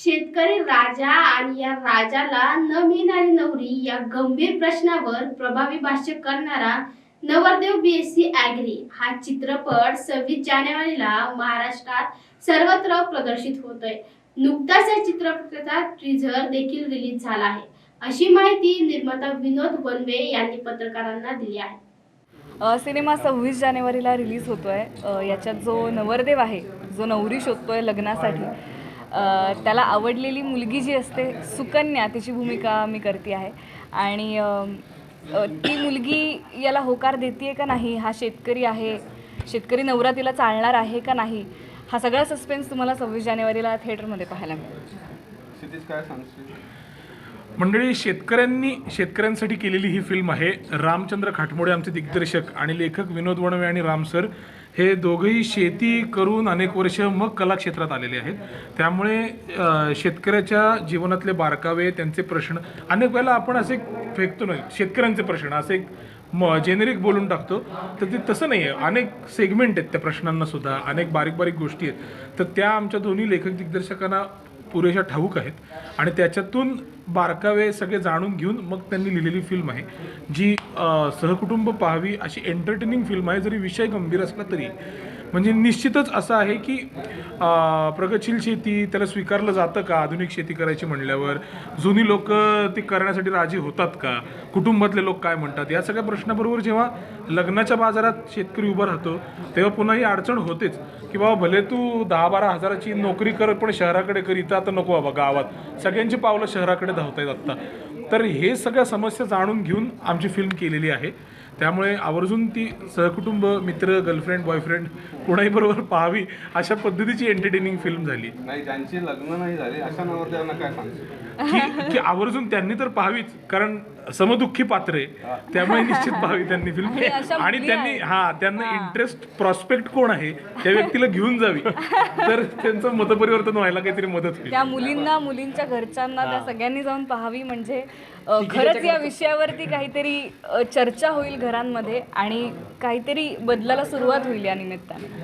शेतकरी राजा आणि या राजाला न मिळणारी नवरी या गंभीर प्रश्नावर प्रभावी भाष्य करणारा नवरदेव बीएससी ॲग्री हा चित्रपट सव्वीस जानेवारीला महाराष्ट्रात सर्वत्र प्रदर्शित होतोय. नुकताच या चित्रपटाचा ट्रीझर देखील रिलीज झाला आहे. अशी माहिती निर्माता विनोद वनवे यांनी पत्रकारांना दिली आहे. सिनेमा सव्वीस जानेवारीला रिलीज होतो आहे याच्यात जो नवरदेव आहे जो नवरी शोधतोय लग्नासाठी त्याला आवडलेली मुलगी जी असते सुकन्या तिची भूमिका मी करते आहे. आणि ती मुलगी याला होकार देते का नाही हा शेतकरी आहे शेतकरी नवरा तिला चालणार आहे का नाही हा सगळा सस्पेन्स तुम्हाला सव्वीस जानेवारीला थिएटरमध्ये पाहायला मिळेल. काय मंडळी शेतकऱ्यांनी शेतकऱ्यांसाठी केलेली ही फिल्म आहे रामचंद्र खाटमोडे आमचे दिग्दर्शक आणि लेखक विनोद वणवे आणि राम सर. हे दोघंही शेती करून अनेक वर्ष मग कला क्षेत्रात आलेले आहेत. त्यामुळे शेतकऱ्याच्या जीवनातले बारकावे त्यांचे प्रश्न अनेक वेळेला आपण असे फेकतो नाही शेतकऱ्यांचे प्रश्न असे एक म जेनेरिक बोलून टाकतो. तर ते तसं नाही आहे. अनेक सेगमेंट आहेत त्या प्रश्नांना सुद्धा अनेक बारीक बारीक गोष्टी आहेत. तर त्या आमच्या दोन्ही लेखक दिग्दर्शकांना पुरेशा ठाऊक आहेत. आणि त्याच्यातून बारकावे सगळे जाणून घेऊन मग त्यांनी लिहिलेली फिल्म आहे जी सहकुटुंब पाहावी अशी एंटरटेनिंग फिल्म आहे जरी विषय गंभीर असला तरी. म्हणजे निश्चितच असं आहे की प्रगतशील शेती त्याला स्वीकारलं जातं का? आधुनिक शेती करायची म्हणल्यावर जुनी लोक ती करण्यासाठी राजी होतात का? कुटुंबातले लोक काय म्हणतात? या सगळ्या प्रश्नाबरोबर जेव्हा लग्नाच्या बाजारात शेतकरी उभा राहतो तेव्हा पुन्हा ही अडचण होतेच की बाबा भले तू दहा बारा हजाराची नोकरी कर पण शहराकडे कर इथं आता नको बाबा गावात. सगळ्यांची पावलं शहराकडे धावत आहेत आत्ता. तर हे सगळ्या समस्या जाणून घेऊन आमची फिल्म केलेली आहे. त्यामुळे आवर्जून ती सहकुटुंब मित्र गर्लफ्रेंड बॉयफ्रेंड कोणाहीबरोबर पाहावी अशा पद्धतीची एंटरटेनिंग फिल्म झाली. नाही ज्यांची लग्न नाही झाली अशा नवरदेवांना काय की की आवर्जून त्यांनी तर पाहावीच कारण समदुःखी पात्र आहे. त्यामुळे निश्चित पाहावी त्यांनी फिल्म आणि त्यांनी. हा त्यांना इंटरेस्ट प्रॉस्पेक्ट कोण आहे त्या व्यक्तीला घेऊन जावी. तर त्यांचं मतपरिवर्तन व्हायला काहीतरी मदत होईल. त्या मुलींना मुलींच्या घरच्यांना त्या सगळ्यांनी जाऊन पाहावी म्हणजे खरंच या विषयावरती काहीतरी चर्चा होईल घरांमध्ये आणि काहीतरी बदलाला सुरुवात होईल या निमित्ताने.